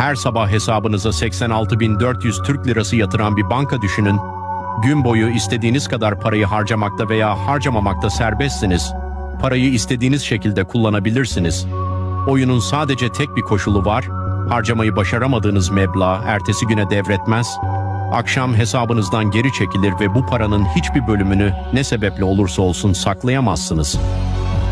Her sabah hesabınıza 86.400 Türk Lirası yatıran bir banka düşünün. Gün boyu istediğiniz kadar parayı harcamakta veya harcamamakta serbestsiniz. Parayı istediğiniz şekilde kullanabilirsiniz. Oyunun sadece tek bir koşulu var. Harcamayı başaramadığınız meblağ ertesi güne devretmez. Akşam hesabınızdan geri çekilir ve bu paranın hiçbir bölümünü ne sebeple olursa olsun saklayamazsınız.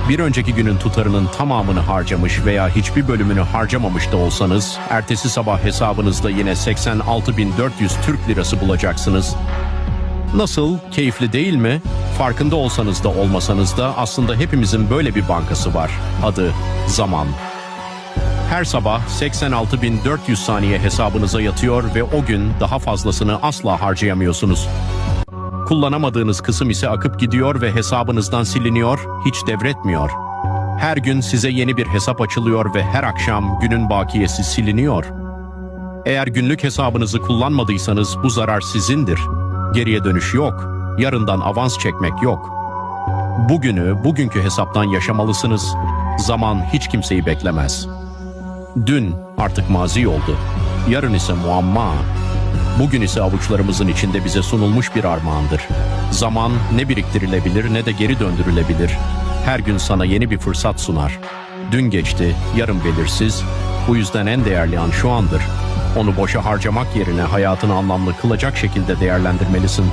Bir önceki günün tutarının tamamını harcamış veya hiçbir bölümünü harcamamış da olsanız, ertesi sabah hesabınızda yine 86.400 Türk Lirası bulacaksınız. Nasıl? Keyifli değil mi? Farkında olsanız da olmasanız da aslında hepimizin böyle bir bankası var. Adı zaman. Her sabah 86.400 saniye hesabınıza yatıyor ve o gün daha fazlasını asla harcayamıyorsunuz. Kullanamadığınız kısım ise akıp gidiyor ve hesabınızdan siliniyor, hiç devretmiyor. Her gün size yeni bir hesap açılıyor ve her akşam günün bakiyesi siliniyor. Eğer günlük hesabınızı kullanmadıysanız bu zarar sizindir. Geriye dönüş yok. Yarından avans çekmek yok. Bugünü, bugünkü hesaptan yaşamalısınız. Zaman hiç kimseyi beklemez. Dün artık mazi oldu. Yarın ise muamma. Bugün ise avuçlarımızın içinde bize sunulmuş bir armağandır. Zaman ne biriktirilebilir ne de geri döndürülebilir. Her gün sana yeni bir fırsat sunar. Dün geçti, yarın belirsiz. Bu yüzden en değerli an şu andır. Onu boşa harcamak yerine hayatını anlamlı kılacak şekilde değerlendirmelisin.